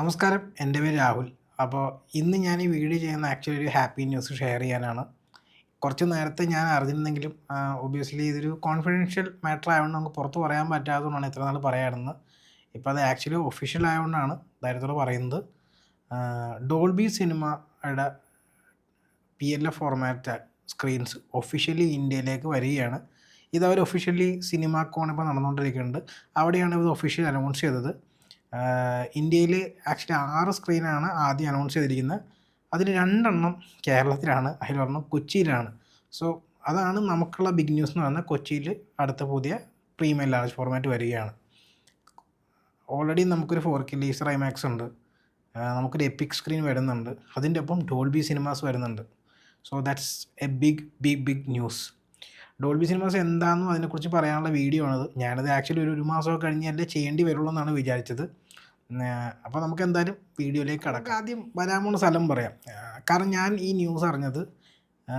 നമസ്കാരം എന്റെ പേര് രാഹുൽ. അപ്പോൾ ഇന്ന് ഞാൻ ഈ വീഡിയോ ചെയ്യുന്ന ആക്ച്വലി ഒരു ഹാപ്പി ന്യൂസ് ഷെയർ ചെയ്യാനാണ്. കുറച്ച് നേരത്തെ ഞാൻ അറിഞ്ഞിരുന്നെങ്കിലും ഒബിയസ്ലി ഇതൊരു കോൺഫിഡൻഷ്യൽ മാറ്റർ ആയതുകൊണ്ട് നമുക്ക് പുറത്ത് പറയാൻ പറ്റാത്തതുകൊണ്ടാണ് ഇത്ര നാൾ പറയാറുന്നത്. ഇപ്പോൾ അത് ആക്ച്വലി ഒഫീഷ്യൽ ആയതുകൊണ്ടാണ് ധൈര്യത്തോടെ പറയുന്നത്. ഡോൾബി സിനിമയുടെ P L F format screens officially ഇന്ത്യയിലേക്ക് വരികയാണ്. ഇത് അവർ ഒഫീഷ്യലി സിനിമ കോൺ ഇപ്പോൾ നടന്നുകൊണ്ടിരിക്കുന്നുണ്ട്. അവിടെയാണ് ഇത് ഒഫീഷ്യൽ അനൗൺസ് ചെയ്തത്. ഇന്ത്യയിൽ ആക്ച്വലി ആറ് സ്ക്രീനാണ് ആദ്യം അനൗൺസ് ചെയ്തിരിക്കുന്നത്. അതിൽ രണ്ടെണ്ണം കേരളത്തിലാണ് അതിലൊരെണ്ണം കൊച്ചിയിലാണ്. സോ അതാണ് നമുക്കുള്ള ബിഗ് ന്യൂസ് എന്ന് പറഞ്ഞാൽ കൊച്ചിയിൽ അടുത്ത പുതിയ പ്രീമിയം ലാർജ് ഫോർമാറ്റ് വരികയാണ്. ഓൾറെഡി നമുക്കൊരു ഫോർ കെ ലീസർ ഐമാക്സ് ഉണ്ട്. നമുക്കൊരു എപ്പിക് സ്ക്രീൻ വരുന്നുണ്ട്. അതിന്റെ ഒപ്പം ഡോൾബി സിനിമാസ് വരുന്നുണ്ട്. So that's a big big big news Dolby Cinemas എന്താണെന്നും അതിനെക്കുറിച്ച് പറയാനുള്ള വീഡിയോ ആണത്. ഞാനത് ആക്ച്വലി ഒരു ഒരു മാസമൊക്കെ കഴിഞ്ഞല്ലേ ചെയ്യേണ്ടി വരുള്ളൂ എന്നാണ് വിചാരിച്ചത്. അപ്പോൾ നമുക്ക് എന്തായാലും വീഡിയോയിലേക്ക് കടക്കാം. ആദ്യം വരാൻ പോകുന്ന സ്ഥലം പറയാം. കാരണം ഞാൻ ഈ ന്യൂസ് അറിഞ്ഞത് ആ,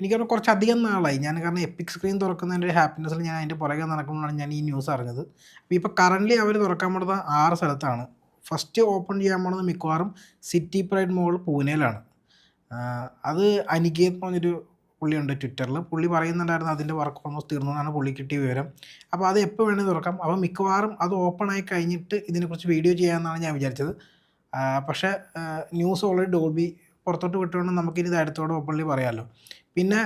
എനിക്കറിയാം കുറച്ചധികം നാളായി. ഞാൻ കാരണം എപ്പിക് സ്ക്രീൻ തുറക്കുന്നതിന്റെ ഒരു ഹാപ്പിനെസ്സിൽ ഞാൻ അതിന്റെ പുറകെ നടക്കുമ്പോഴാണ് ഞാൻ ഈ ന്യൂസ് അറിഞ്ഞത്. അപ്പോൾ ഇപ്പോൾ കറന്റ്ലി അവർ തുറക്കാൻ പോണത് ആറ് സ്ഥലത്താണ്. ഫസ്റ്റ് ഓപ്പൺ ചെയ്യാൻ പോണത് മിക്കവാറും സിറ്റി പ്രൈഡ് മോൾ പൂനെയിലാണ് അത് അനികേത് എന്ന് പറഞ്ഞൊരു പുള്ളിയുണ്ട് ട്വിറ്ററിൽ. പുള്ളി പറയുന്നുണ്ടായിരുന്നു അതിന്റെ വർക്ക് ഓൾമോസ്റ്റ് എന്നാണ് പുള്ളി കിട്ടിയ വിവരം. അപ്പോൾ അത് എപ്പോൾ വേണമെങ്കിൽ തുറക്കാം. അപ്പോൾ മിക്കവാറും അത് ഓപ്പൺ ആയി കഴിഞ്ഞിട്ട് ഇതിനെക്കുറിച്ച് വീഡിയോ ചെയ്യാമെന്നാണ് ഞാൻ വിചാരിച്ചത്. പക്ഷേ ന്യൂസ് ഓൾറെഡി ഡോൾബി പുറത്തോട്ട് വിട്ടുകൊണ്ട് നമുക്കിനി അടുത്തോടെ ഓപ്പൺലി പറയാമല്ലോ. പിന്നെ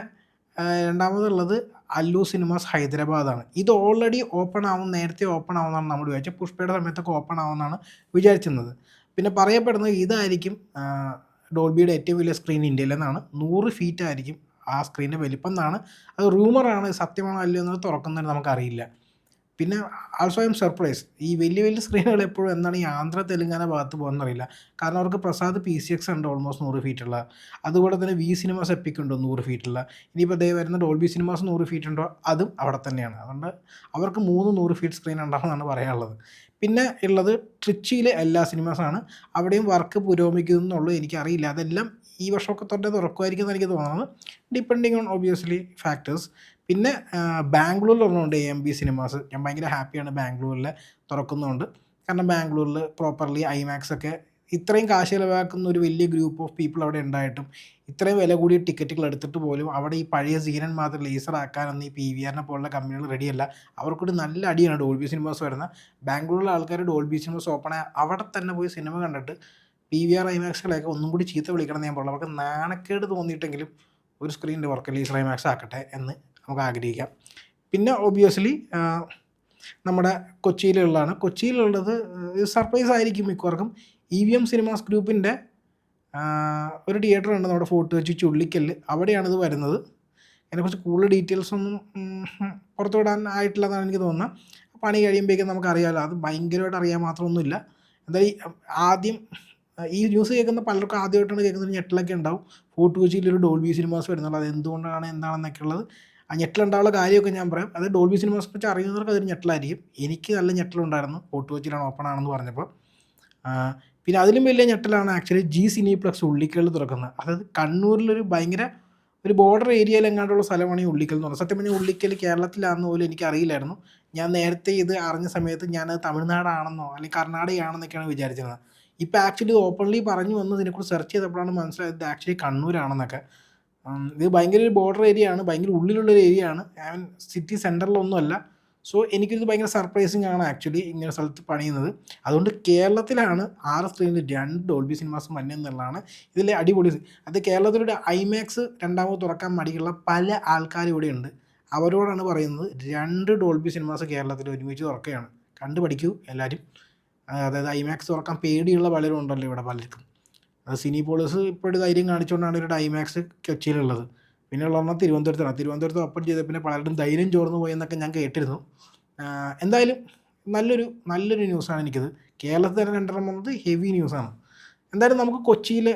രണ്ടാമതുള്ളത് അല്ലു സിനിമാസ് ഹൈദരാബാദാണ്. ഇത് ഓൾറെഡി ഓപ്പൺ ആവും നേരത്തെ ഓപ്പൺ ആവുമെന്നാണ് നമ്മൾ വിചാരിച്ചത്. പുഷ്പയുടെ സമയത്തൊക്കെ ഓപ്പൺ ആവുമെന്നാണ് വിചാരിച്ചിരുന്നത്. പിന്നെ പറയപ്പെടുന്നത് ഇതായിരിക്കും ഡോൾബിയുടെ ഏറ്റവും വലിയ സ്ക്രീൻ ഇന്ത്യയിലെന്നാണ്. നൂറ് ഫീറ്റ് ആയിരിക്കും ആ സ്ക്രീനിന്റെ വലിപ്പം എന്നാണ് അത് റൂമറാണ് സത്യമാണോ അല്ലയോ എന്നത് തുറക്കുന്നത് നമുക്കറിയില്ല. പിന്നെ ആൾസോ ഐ എം സർപ്രൈസ് ഈ വലിയ വലിയ സ്ക്രീനുകൾ എപ്പോഴും എന്താണ് ഈ ആന്ധ്ര തെലുങ്കാന ഭാഗത്ത് പോകുന്നറിയില്ല. കാരണം അവർക്ക് പ്രസാദ് പി സി എക്സ് ഉണ്ട് ഓൾമോസ്റ്റ് നൂറ് ഫീറ്റുള്ള അതുപോലെ തന്നെ വി സിനിമാസ് എപ്പിക് ഉണ്ടോ നൂറ് ഫീറ്റുള്ള ഇനിയിപ്പോൾ ദേ വരുന്ന ഡോൾബി സിനിമാസ് നൂറ് ഫീറ്റ് ഉണ്ടോ? അതും അവിടെ തന്നെയാണ്. അതുകൊണ്ട് അവർക്ക് മൂന്ന് നൂറ് ഫീറ്റ് സ്ക്രീൻ ഉണ്ടാകുമെന്നാണ് പറയാനുള്ളത്. പിന്നെ ഉള്ളത് ട്രിച്ചിയിലെ എല്ലാ സിനിമാസാണ് അവിടെയും വർക്ക് പുരോഗമിക്കുന്നുള്ളൂ എനിക്കറിയില്ല. അതെല്ലാം ഈ വർഷമൊക്കെ തൊട്ടേ തുറക്കുമായിരിക്കും എന്ന് എനിക്ക് തോന്നുന്നത്. ഡിപ്പെൻഡിങ് ഓൺ ഒബിയസ്ലി ഫാക്ടേഴ്സ് പിന്നെ ബാംഗ്ലൂരിൽ ഒരെണ്ണമുണ്ട് എ എം ബി സിനിമാസ് ഞാൻ ഭയങ്കര ഹാപ്പിയാണ് ബാംഗ്ലൂരിൽ തുറക്കുന്നതുകൊണ്ട്. കാരണം ബാംഗ്ലൂരിൽ പ്രോപ്പർലി ഐമാക്സ് ഒക്കെ ഇത്രയും കാശ് ചിലവാക്കുന്ന ഒരു വലിയ ഗ്രൂപ്പ് ഓഫ് പീപ്പിൾ അവിടെ ഉണ്ടായിട്ടും ഇത്രയും വില കൂടിയ ടിക്കറ്റുകൾ എടുത്തിട്ട് പോലും അവിടെ ഈ പഴയ സീനൻ മാത്രം ലേസർ ആക്കാനൊന്നും ഈ പി വി ആറിനെ പോലുള്ള കമ്പനികൾ റെഡിയല്ല അവർക്കൊരു നല്ല അടിയാണ് ഡോൾബി സിനിമാസ് വരുന്നത്. ബാംഗ്ലൂരിലെ ആൾക്കാർ ഡോൾബി സിനിമാസ് ഓപ്പൺ അവിടെ തന്നെ പോയി സിനിമ കണ്ടിട്ട് പി വി ആർ ഐമാക്സുകളെയൊക്കെ ഒന്നും കൂടി ചീത്ത വിളിക്കണം ഞാൻ പറയുള്ളൂ അവർക്ക് നാണക്കേട് തോന്നിയിട്ടെങ്കിലും ഒരു സ്ക്രീനിന്റെ വർക്ക് ലീസർ ഐമാക്സ് ആക്കട്ടെ എന്ന് നമുക്ക് ആഗ്രഹിക്കാം. പിന്നെ ഒബിയസ്ലി നമ്മുടെ കൊച്ചിയിലുള്ളതാണ്. കൊച്ചിയിലുള്ളത് സർപ്രൈസ് ആയിരിക്കും മിക്കവർക്കും. ഇ വി എം സിനിമാസ് ഗ്രൂപ്പിന്റെ ഒരു തിയേറ്റർ ഉണ്ട് നമ്മുടെ ഫോർട്ട് വെച്ച് ചുള്ളിക്കല്ല്. അവിടെയാണിത് വരുന്നത്. അതിനെക്കുറിച്ച് കൂടുതൽ ഡീറ്റെയിൽസ് ഒന്നും ഉം, പുറത്തു വിടാൻ ആയിട്ടില്ല എന്നാണ് എനിക്ക് തോന്നുന്നത്. പണി കഴിയുമ്പോഴേക്കും നമുക്കറിയാമല്ലോ അത് ഭയങ്കരമായിട്ട് അറിയാൻ മാത്രമൊന്നുമില്ല. എന്തായാലും ആദ്യം ഈ ന്യൂസ് കേൾക്കുന്ന പലർക്കും ആദ്യമായിട്ടാണ് കേൾക്കുന്നത് ഞെട്ടിലൊക്കെ ഉണ്ടാവും. ഫോർട്ട് കൊച്ചിയിൽ ഒരു ഡോൾബി സിനിമാസ് വരുന്നുള്ളൂ അത് എന്തുകൊണ്ടാണ് എന്താണെന്നൊക്കെ ഉള്ളത്. ആ ഞെട്ടിലുണ്ടാവുള്ള കാര്യമൊക്കെ ഞാൻ പറയാം. അത് ഡോൾബി സിനിമാസ് കുറിച്ച് അറിയുന്നവർക്ക് അതൊരു ഞെട്ടിലായിരിക്കും. എനിക്ക് നല്ല ഞെട്ടിലുണ്ടായിരുന്നു ഫോർട്ട് കൊച്ചിയിലാണ് ഓപ്പൺ ആണെന്ന് പറഞ്ഞപ്പോൾ. പിന്നെ അതിലും വലിയ ഞെട്ടലാണ് ആക്ച്വലി ജി പ്ലസ് ഉള്ളിക്കൽ തുറക്കുന്നത്. അതായത് കണ്ണൂരിലൊരു ഭയങ്കര ഒരു ബോർഡർ ഏരിയയിൽ എങ്ങാണ്ടുള്ള സ്ഥലമാണ് ഈ ഉള്ളിക്കൽ എന്ന് പറയുന്നത്. സത്യം പറഞ്ഞാൽ ഉള്ളിക്കൽ കേരളത്തിലാണെന്ന് പോലും എനിക്ക് അറിയില്ലായിരുന്നു. ഞാൻ നേരത്തെ ഇത് അറിഞ്ഞ സമയത്ത് ഞാനത് തമിഴ്നാടാണെന്നോ അല്ലെങ്കിൽ കർണാടകയാണെന്നൊക്കെയാണ് വിചാരിച്ചിരുന്നത്. ഇപ്പോൾ ആക്ച്വലി ഓപ്പൺലി പറഞ്ഞു വന്ന് ഇതിനെക്കുറിച്ച് സെർച്ച് ചെയ്തപ്പോഴാണ് മനസ്സിലായത് ഇത് ആക്ച്വലി കണ്ണൂരാണെന്നൊക്കെ. ഇത് ഭയങ്കര ഒരു ബോർഡർ ഏരിയ ആണ് ഭയങ്കര ഉള്ളിലുള്ള ഒരു ഏരിയ ആണ്. മീൻ സിറ്റി സെന്ററിലൊന്നുമല്ല സോ എനിക്കിത് ഭയങ്കര സർപ്രൈസിങ് ആണ് ആക്ച്വലി ഇങ്ങനെ സ്ഥലത്ത് പണിയുന്നത്. അതുകൊണ്ട് കേരളത്തിലാണ് ആറ് സ്ക്രീനിൽ രണ്ട് ഡോൾബി സിനിമാസ് മഞ്ഞ എന്നുള്ളതാണ് ഇതിലെ അടിപൊളി അത് കേരളത്തിലൂടെ ഐമാക്സ് രണ്ടാമത് തുറക്കാൻ മടിയുള്ള പല ആൾക്കാരും ഇവിടെ ഉണ്ട് അവരോടാണ് പറയുന്നത് രണ്ട് ഡോൾബി സിനിമാസ് കേരളത്തിൽ ഒരുമിച്ച് തുറക്കുകയാണ്. കണ്ടു പഠിക്കൂ എല്ലാവരും അതായത് ഐമാക്സ് തുറക്കാൻ പേടിയുള്ള പലരും ഉണ്ടല്ലോ ഇവിടെ പലർക്കും. അത് സിനിപോളിസ് ഇപ്പോഴും ധൈര്യം കാണിച്ചുകൊണ്ടാണ് ഒരു ഐമാക്സ് കൊച്ചിയിലുള്ളത്. പിന്നെ ഉള്ളതെണ്ണം തിരുവനന്തപുരത്താണ് തിരുവനന്തപുരത്ത് ഓപ്പൺ ചെയ്ത പിന്നെ പലരും ധൈര്യം ചോർന്നു പോയി എന്നൊക്കെ ഞാൻ കേട്ടിരുന്നു. എന്തായാലും നല്ലൊരു നല്ലൊരു ന്യൂസാണ് എനിക്കത്. കേരളത്തിൽ തന്നെ രണ്ടെണ്ണം വന്നത് ഹെവി ന്യൂസാണ് എന്തായാലും നമുക്ക് കൊച്ചിയിൽ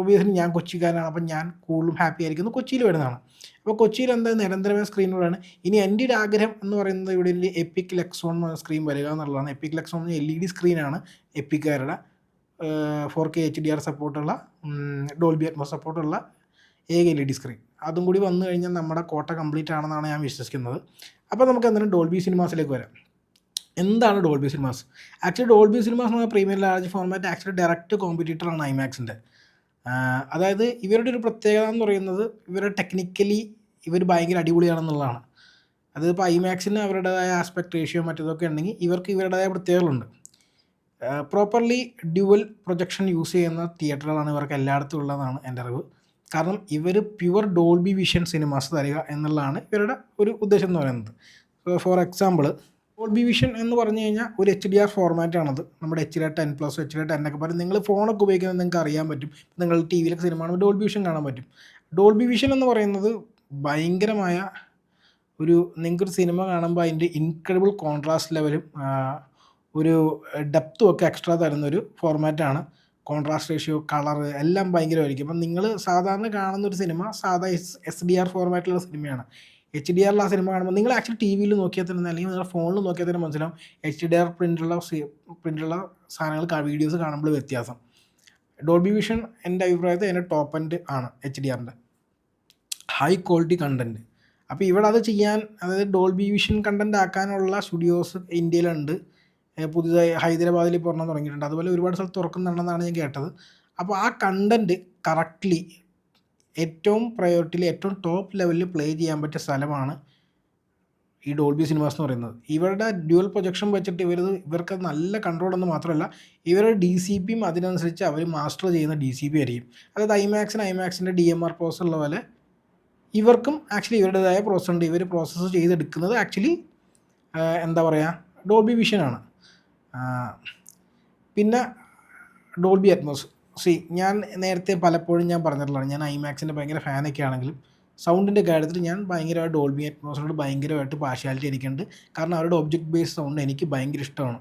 ഒബിയസ്ലി ഞാൻ കൊച്ചിക്കാരനാണ് അപ്പം ഞാൻ കൂടുതലും ഹാപ്പി ആയിരിക്കുന്നു കൊച്ചിയിൽ വരുന്നതാണ്. അപ്പോൾ കൊച്ചിയിൽ എന്താ നിരന്തരമായ സ്ക്രീനുകളാണ് ഇനി എന്റെ ഒരു ആഗ്രഹം എന്ന് പറയുന്നത് ഇവിടെ ഒരു എപ്പിക് ലെക്സോൺ എന്ന സ്ക്രീൻ വരിക എന്നുള്ളതാണ്. എപ്പിക് ലെക്സോൺ എൽ ഇ ഡി സ്ക്രീനാണ് എപ്പിക്കാരുടെ four K H D R സപ്പോർട്ടുള്ള Dolby Atmos സപ്പോർട്ടുള്ള ഏക എൽ ഇ ഡി സ്ക്രീൻ അതും കൂടി വന്നു കഴിഞ്ഞാൽ നമ്മുടെ കോട്ട കംപ്ലീറ്റ് ആണെന്നാണ് ഞാൻ വിശ്വസിക്കുന്നത്. അപ്പോൾ നമുക്ക് എന്തായാലും ഡോൾബി സിനിമാസിലേക്ക് വരാം. എന്താണ് Dolby Cinemas actually Dolby Cinemas എന്ന premier large format actually direct കോമ്പറ്റീറ്ററാണ് ഐമാക്സിന്റെ അതായത് ഇവരുടെ ഒരു പ്രത്യേകത എന്ന് പറയുന്നത് ഇവരുടെ ടെക്നിക്കലി ഇവർ ഭയങ്കര അടിപൊളിയാണെന്നുള്ളതാണ്. അതിപ്പോൾ ഐമാക്സിന് അവരുടേതായ ആസ്പെക്ട് റേഷ്യോ മറ്റേതൊക്കെ ഉണ്ടെങ്കിൽ ഇവർക്ക് ഇവരുടേതായ പ്രത്യേകതകളുണ്ട്. പ്രോപ്പർലി ഡ്യുവൽ പ്രൊജക്ഷൻ യൂസ് ചെയ്യുന്ന തിയേറ്ററുകളാണ് ഇവർക്ക് എല്ലായിടത്തും ഉള്ളതാണ് എന്റെ അറിവ്. കാരണം ഇവർ പ്യുവർ ഡോൾബി വിഷൻ സിനിമാസ് തരിക എന്നുള്ളതാണ് ഇവരുടെ ഒരു ഉദ്ദേശം എന്ന് പറയുന്നത്. ഫോർ എക്സാമ്പിൾ ഡോൾബി വിഷൻ എന്ന് പറഞ്ഞു കഴിഞ്ഞാൽ ഒരു എച്ച് ഡി ആർ ഫോർമാറ്റാണത് നമ്മുടെ H D ten plus H D ten ഒക്കെ പറയും. നിങ്ങൾ ഫോണൊക്കെ ഉപയോഗിക്കുന്നത് നിങ്ങൾക്ക് അറിയാൻ പറ്റും. നിങ്ങൾ ടി വിയിലൊക്കെ സിനിമ കാണുമ്പോൾ ഡോൾബി വിഷൻ കാണാൻ പറ്റും. ഡോൾബി വിഷൻ എന്ന് പറയുന്നത് ഭയങ്കരമായ ഒരു നിങ്ങൾക്കൊരു സിനിമ കാണുമ്പോൾ അതിന്റെ ഇൻക്രെഡിബിൾ കോൺട്രാസ്റ്റ് ലെവലും ഒരു ഡെപ്തും ഒക്കെ എക്സ്ട്രാ തരുന്നൊരു ഫോർമാറ്റാണ് കോൺട്രാസ്റ്റ് റേഷ്യോ കളർ എല്ലാം ഭയങ്കരമായിരിക്കും. അപ്പം നിങ്ങൾ സാധാരണ കാണുന്ന ഒരു സിനിമ സാധാ എസ് എസ് ഡി ആർ ഫോർമാറ്റിലുള്ള സിനിമയാണ് എച്ച് ഡി ആറിൽ ആ സിനിമ കാണുമ്പോൾ നിങ്ങൾ ആക്ച്വലി ടി വിയിൽ നോക്കിയാൽ തന്നെ അല്ലെങ്കിൽ നിങ്ങളുടെ ഫോണിൽ നോക്കിയാൽ തന്നെ മനസ്സിലാവും. എച്ച് ഡി ആർ പ്രിന്റുള്ള പ്രിന്റുള്ള സാധനങ്ങൾ വീഡിയോസ് കാണുമ്പോൾ വ്യത്യാസം. ഡോൾബി വിഷൻ എന്റെ അഭിപ്രായത്തിൽ അതിന്റെ ടോപ്പ് എൻഡ് ആണ് എച്ച് ഡി ആറിന്റെ ഹൈ ക്വാളിറ്റി കണ്ടന്റ് അപ്പോൾ ഇവിടെ അത് ചെയ്യാൻ അതായത് ഡോൾബി വിഷൻ കണ്ടന്റ് ആക്കാനുള്ള സ്റ്റുഡിയോസ് ഇന്ത്യയിലുണ്ട്. പുതിയതായി ഹൈദരാബാദിൽ ഇപ്പോൾ തുടങ്ങിയിട്ടുണ്ട്. അതുപോലെ ഒരുപാട് സ്ഥലത്ത് തുറക്കുന്നുണ്ടെന്നാണ് ഞാൻ കേട്ടത്. അപ്പോൾ ആ കണ്ടന്റ് കറക്റ്റ്ലി ഏറ്റവും പ്രയോറിറ്റിയിൽ ഏറ്റവും ടോപ്പ് ലെവലിൽ പ്ലേ ചെയ്യാൻ പറ്റിയ സ്ഥലമാണ് ഈ ഡോൾബി സിനിമാസ് എന്ന് പറയുന്നത്. ഇവരുടെ ഡ്യുവൽ പ്രൊജക്ഷൻ വെച്ചിട്ട് ഇവർ ഇവർക്ക് നല്ല കൺട്രോൾ എന്ന് മാത്രമല്ല ഇവരുടെ ഡി സി പിയും അതിനനുസരിച്ച് അവർ മാസ്റ്റർ ചെയ്യുന്ന ഡി സി പി ആയിരിക്കും. അതായത് ഐമാക്സിന് ഐമാക്സിന്റെ ഡി എം ആർ പ്രോസസ് ഉള്ള പോലെ ഇവർക്കും ആക്ച്വലി ഇവരുടേതായ പ്രോസസ് ഉണ്ട്. ഇവർ പ്രോസസ്സ് ചെയ്തെടുക്കുന്നത് ആക്ച്വലി എന്താ പറയുക ഡോൾബി വിഷനാണ് പിന്നെ ഡോൾബി അറ്റ്മോസ് സി ഞാൻ നേരത്തെ പലപ്പോഴും ഞാൻ പറഞ്ഞിട്ടുള്ളതാണ്. ഞാൻ ഐമാക്സിന്റെ ഭയങ്കര ഫാനൊക്കെ ആണെങ്കിലും സൗണ്ടിന്റെ കാര്യത്തിൽ ഞാൻ ഭയങ്കരമായിട്ട് ഡോൾബി അറ്റ്മോസിനോട് ഭയങ്കരമായിട്ട് പാർഷ്യാലിറ്റി എനിക്കുണ്ട്. കാരണം അവരുടെ ഒബ്ജക്റ്റ് ബേസ്ഡ് സൗണ്ട് എനിക്ക് ഭയങ്കര ഇഷ്ടമാണ്.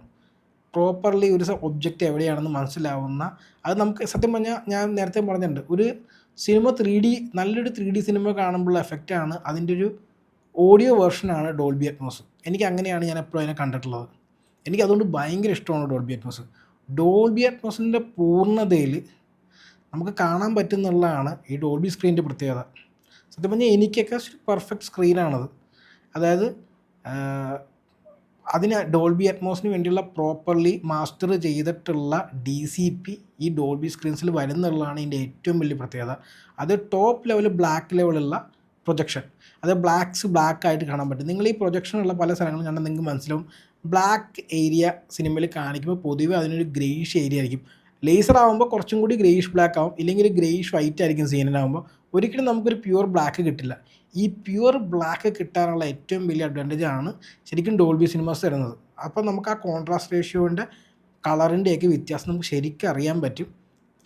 പ്രോപ്പർലി ഒരു ഒബ്ജക്റ്റ് എവിടെയാണെന്ന് മനസ്സിലാവുന്ന അത് നമുക്ക് സത്യം പറഞ്ഞാൽ ഞാൻ നേരത്തെ പറഞ്ഞിട്ടുണ്ട്. ഒരു സിനിമ ത്രീ ഡി നല്ലൊരു ത്രീ ഡി സിനിമ കാണുമ്പോഴുള്ള എഫക്റ്റാണ് അതിന്റെ ഒരു ഓഡിയോ വേർഷനാണ് ഡോൾബി അറ്റ്മോസ് എനിക്ക് അങ്ങനെയാണ് ഞാൻ എപ്പോഴും അതിനെ കണ്ടിട്ടുള്ളത്. എനിക്ക് അതുകൊണ്ട് ഭയങ്കര ഇഷ്ടമാണ് ഡോൾബി അറ്റ്മോസ് ഡോൾബി അറ്റ്മോസിന്റെ പൂർണതയിൽ നമുക്ക് കാണാൻ പറ്റുന്നുള്ളതാണ് ഈ ഡോൾബി സ്ക്രീനിന്റെ പ്രത്യേകത. സത്യം പറഞ്ഞാൽ എനിക്കൊക്കെ പെർഫെക്റ്റ് സ്ക്രീനാണത് അതായത് അതിന് ഡോൾബി അറ്റ്മോസിന് വേണ്ടിയുള്ള പ്രോപ്പർലി മാസ്റ്റർ ചെയ്തിട്ടുള്ള ഡി സി പി ഈ ഡോൾബി സ്ക്രീൻസിൽ വരുന്നുള്ളതാണ് ഇതിന്റെ ഏറ്റവും വലിയ പ്രത്യേകത. അത് ടോപ്പ് ലെവൽ ബ്ലാക്ക് ലെവലുള്ള പ്രൊജക്ഷൻ അത് ബ്ലാക്ക്സ് ബ്ലാക്ക് ആയിട്ട് കാണാൻ പറ്റും. നിങ്ങൾ ഈ പ്രൊജക്ഷനുള്ള പല സ്ഥലങ്ങളും കണ്ടാൽ നിങ്ങൾക്ക് മനസ്സിലാവും. ബ്ലാക്ക് ഏരിയ സിനിമയിൽ കാണിക്കുമ്പോൾ പൊതുവെ അതിനൊരു ഗ്രേയിഷ് ഏരിയ ആയിരിക്കും. ലേസർ ആകുമ്പോൾ കുറച്ചും കൂടി ഗ്രേയിഷ് ബ്ലാക്ക് ആവും. ഇല്ലെങ്കിൽ ഒരു ഗ്രേയിഷ് വൈറ്റ് ആയിരിക്കും സീനിനാകുമ്പോൾ ഒരിക്കലും നമുക്കൊരു പ്യുവർ ബ്ലാക്ക് കിട്ടില്ല. ഈ പ്യുവർ ബ്ലാക്ക് കിട്ടാനുള്ള ഏറ്റവും വലിയ അഡ്വാന്റേജ് ആണ് ശരിക്കും ഡോൾബി സിനിമാസ് തരുന്നത്. അപ്പോൾ നമുക്ക് ആ കോൺട്രാസ്റ്റ് റേഷ്യോന്റെ കളറിന്റെയൊക്കെ വ്യത്യാസം നമുക്ക് ശരിക്കും അറിയാൻ പറ്റും.